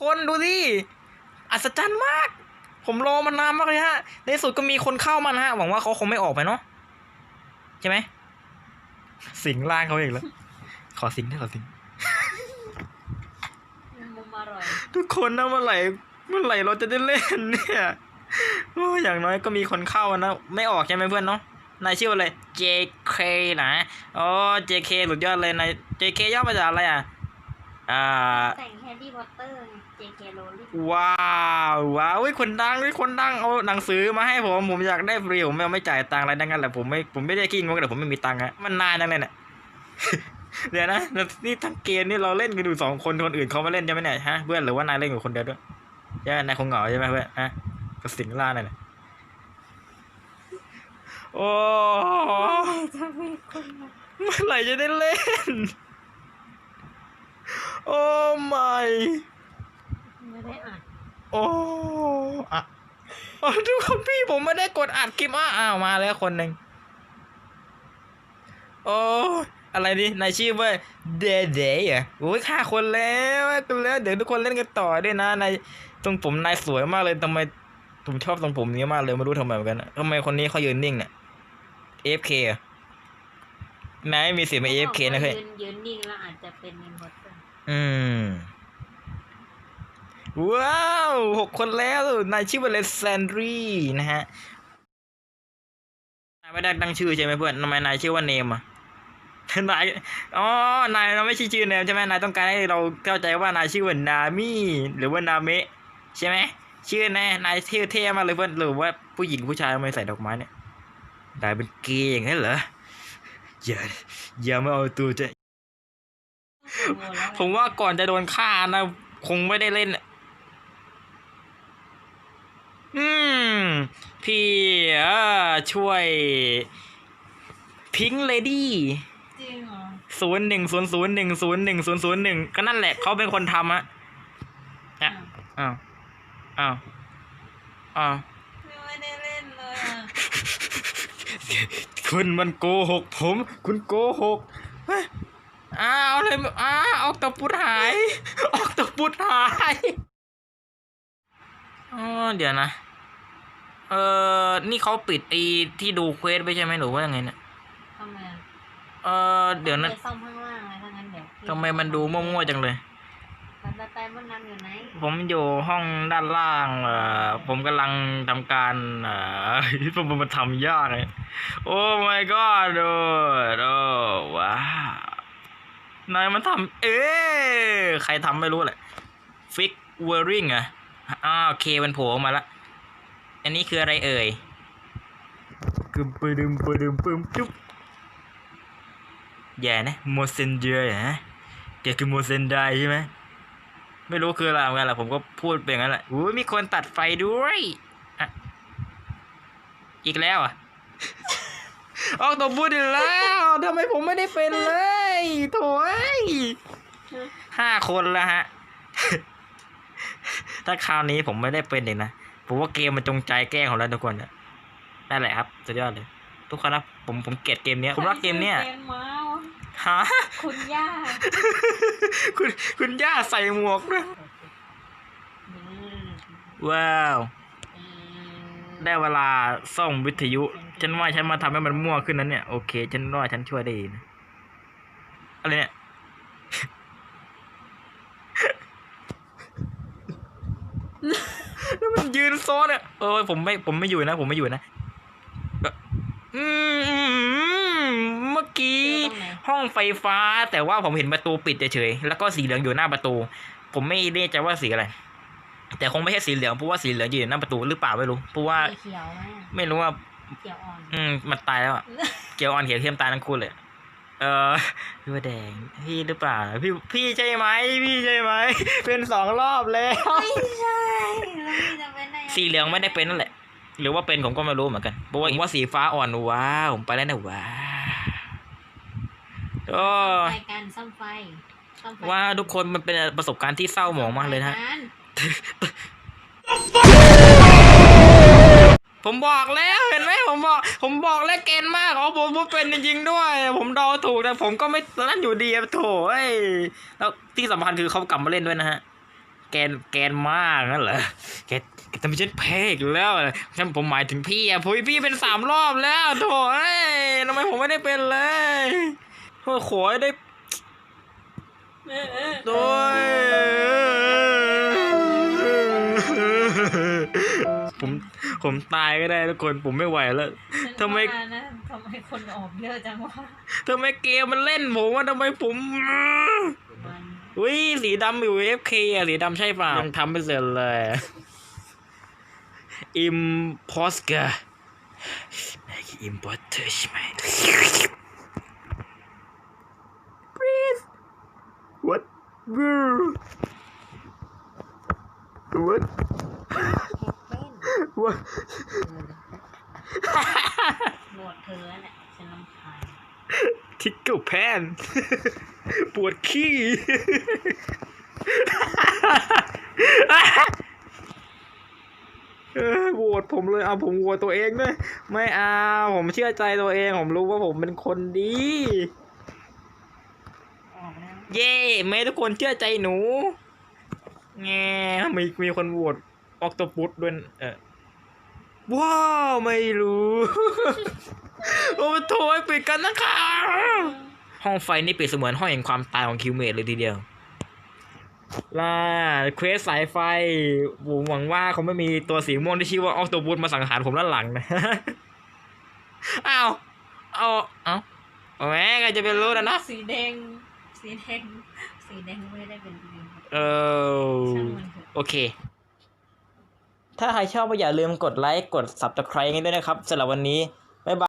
คนดูสิอัศจรรย์มาก ผมรอมานานมากเลยฮะ ในที่สุดก็มีคนเข้ามานะฮะ หวังว่าเขาคงไม่ออกไปเนาะใช่ไหม สิงร่างเขาเองแล้ว ขอสิงได้ขอสิงมุมอร่อยทุกคนนะเมื่อไหร่เมื่อไหร่เราจะได้เล่นเนี่ยโอ้อย่างน้อยก็มีคนเข้านะ ไม่ออกใช่ไหมเพื่อนเนาะนายชื่ออะไร JK นะ อ๋อ JK สุดยอดเลยนาย JK ย่อมาจากอะไรอะ อ่า แต่งแฮร์รี่พอตเตอร์เจเคโรลลิ่งว้าวว้าวเฮ้ยคนดังเฮ้ยคนดังเอาหนังสือมาให้ผมผมอยากได้ฟรีผมไม่เอาไม่จ่ายตังค์อะไรดังนั้นแหละผมไม่ผมไม่ได้ขี้งกแต่ผมไม่มีตังค์อะมันนานจังเลยเนี่ยเดี๋ยวนะแล้วนี่ทั้งเกมนี่เราเล่นกันอยู่สองคนคนอื่นเขามาเล่นใช่ไหมเนี่ยฮะเพื่อนหรือว่านายเล่นอยู่คนเดียวด้วยใช่ไหมนายคงเหงาใช่ไหมเพื่อนฮะก็สิงล่านั่นแหละโอ้จะมีคนมาเมื่อไหร่จะได้เล่น โอ้ไม่ไม่ได้อ่านโอ้อะอ๋อทุกคนพี่ผมไม่ได้กดอัดคลิปอะอ้าวมาแล้วคนหนึ่งโอ้อะไรดินายชื่อว่าเดเดย์อะโอ้ยฆ่าคนแล้วกันแล้ว เดี๋ยวทุกคนเล่นกันต่อด้วยนะนายตรงผมนายสวยมากเลยทำไมผมชอบตรงผมนี้มากเลยไม่รู้ทำไมเหมือนกันอะทำไมคนนี้เขายืนนิ่งเนี่ย AFK อะนายไม่มีเสียงเป็น AFK นะเฮ้ยยืนยืนนิ่งแล้วอาจจะเป็นอินพอร์เตอร์ อืมว้าวหกคนแล้วนายชื่อว่าเลสแซนดรีนะฮะนายไม่ได้ตั้งชื่อใช่ไหมเพื่อนทำไมนายชื่อว่าเนมอะนายอ๋อนายเราไม่ใช่ชื่อเนมใช่ไหมนายต้องการให้เราเข้าใจว่านายชื่อว่านามิหรือว่านาเมะใช่ไหมชื่อแน่นายเท่เท่ๆมากเลยเพื่อนหรือว่าผู้หญิงผู้ชายทำไมใส่ดอกไม้เนี่ยนายเป็นเกย์อย่างนั้นเหรออย่าอย่ามาเอาตัวจะ ผมว่าก่อนจะโดนฆ่านะ คงไม่ได้เล่น อืม พี่เอ่อช่วย พิงเลดี้จริงเหรอศูนย์หนึ่งศูนย์ศูนย์หนึ่งศูนย์หนึ่งศูนย์ศูนย์หนึ่งก็นั่นแหละเขาเป็นคนทำอะอะอ้าวอ้าวอ้าวไม่ได้เล่นเลยอะคุณมันโกหกผม คุณโกหกเฮ้ย อ้าวเลยอ้าวออกตะปุดหาย ออกตะปุดหายอ๋อเดี๋ยวนะ เออนี่เขาปิดไอ้ที่ดูเควสไปใช่ไหมหรือว่ายังไงเนี่ยทำไมอะเออเดี๋ยวนะไปซ่อมข้างล่างเลยถ้างั้นเดี๋ยวพี่ทำไมมันดูมั่วๆจังเลยไปไปไปบนนั้นอยู่ไหนผมอยู่ห้องด้านล่าง เอ่อ ผมกำลังทำการ เอ่อ ผมมันทำยากเลยโอ้ my god โอ้โอ้ว้าว นายมันทำเอ๊ะใครทำไม่รู้แหละฟิกเวอริงอะอ้าวเคมันโผล่ออกมาละ อันนี้คืออะไรเอ่ยกึมปึดึมปึดึมปึมจุ๊บแย่นะโมเซนเจอร์ฮะแกคือโมเซนไดใช่ไหมไม่รู้คืออะไรเหมือนกันแหละผมก็พูดไปอย่างนั้นแหละอุ้ยมีคนตัดไฟด้วยอะอีกแล้วอะออกตัวพูดอีกแล้วทำไมผมไม่ได้เป็นเลยโถ่เอ้ย ห้าคนแล้วฮะ ถ้าคราวนี้ผมไม่ได้เป็นเองนะ ผมว่าเกมมันจงใจแกล้งของเราทุกคนเนี่ยนั่นแหละครับ สุดยอดเลย ทุกคนนะผมผมเกลียดเกมเนี้ย ผมรักเกมเนี้ยเกมม้าวฮะคุณย่า คุณคุณย่าใส่หมวกด้วยอืมว้าวอืมได้เวลาซ่อมวิทยุ ฉันว่าฉันมาทำให้มันมั่วขึ้นนั้นเนี่ย โอเค ฉันว่าฉันช่วยได้ดีนะอะไรเนี่ย แล้วมันยืนซ้อนเนี่ยเออผมไม่ผมไม่อยู่นะ ผมไม่อยู่นะเอ่ออืมเมื่อกี้เจอตรงไหนห้องไฟฟ้า แต่ว่าผมเห็นประตูปิดเฉยๆแล้วก็สีเหลืองอยู่หน้าประตู ผมไม่แน่ใจว่าสีอะไรแต่คงไม่ใช่สีเหลืองเพราะว่าสีเหลืองอยู่หน้าประตูหรือเปล่าไม่รู้เพราะว่าสีเขียวไหมอะไม่รู้ว่าเขียวอ่อนอืมมันตายแล้วอะเกียวอ่อนเขียวเข้มตายทั้งคู่เลย เออพี่ว่าแดงพี่หรือเปล่าพี่พี่ใช่ไหมพี่ใช่ไหมเป็นสองรอบแล้วไม่ใช่แล้วพี่จะเป็นได้ยังไงสีเหลืองไม่ได้เป็นนั่นแหละ หรือว่าเป็นผมก็ไม่รู้เหมือนกันเพราะว่าผมว่าสีฟ้าอ่อนว้าวผมไปแล้วนะว้าวโอ้รายการซ่อมไฟซ่อมไฟว่าทุกคนมันเป็นประสบการณ์ที่เศร้าหมองมากเลยนะฮะรายการ ผมบอกแล้วเห็นไหมผมบอก ผมบอกแล้วเกณฑ์มากอ๋อผมผมเป็นจริงๆด้วย ผมเดาถูกแต่ผมก็ไม่นั่นอยู่ดีโถเอ้ยแล้วที่สำคัญคือเขากลับมาเล่นด้วยนะฮะแกนแกนมากนั่นเหรอแกแกทำให้ฉันแพ้อีกแล้วฉันผมหมายถึงพี่อะพี่พี่เป็นสามรอบแล้วโถ่เอ้ยทำไมผมไม่ได้เป็นเลยโอ้ยขอให้ได้โดยผม ผมตายก็ได้ทุกคนผมไม่ไหวแล้วทำไมฉันว่านะทำไมคนออกเยอะจังวะทำไมเกมมันเล่นผมว่าทำไมผมมันอุ้ยสีดำอยู่ FK อะสีดำใช่เปล่ายังทำไม่เสร็จเลย Imposter Imposter ใช่ไหม Breathe What What เห็ดเป็น What หนวดเธอแหละฉันรำคาญทิกเกิลแพนปวดขี้เออโหวตผมเลยเอาผมโหวตตัวเองด้วยไม่เอาผมเชื่อใจตัวเอง ผมรู้ว่าผมเป็นคนดีออกแล้วเย่ไม่ทุกคนเชื่อใจหนูแงมีมีคนโหวตออกตปุดด้วยเออ ว้าวไม่รู้โอ้โถยปิดกันนะคะห้องไฟนี่เปรียบเสมือนห้องแห่งความตายของคิวเมดเลยทีเดียวล่าเควสสายไฟผมหวังว่าเขาไม่มีตัวสีม่วงที่ชื่อว่าออกตัวบูดมาสังหารผมด้านหลังนะอ้าวเอาเอาเอาแหมใครจะไปรู้นะเนาะสีแดงสีแดงสีแดงไม่ได้เป็นดีเออช่างมันเถอะโอเค ถ้าใครชอบก็อย่าลืมกดไลค์กด subscribe กันด้วยนะครับสำหรับวันนี้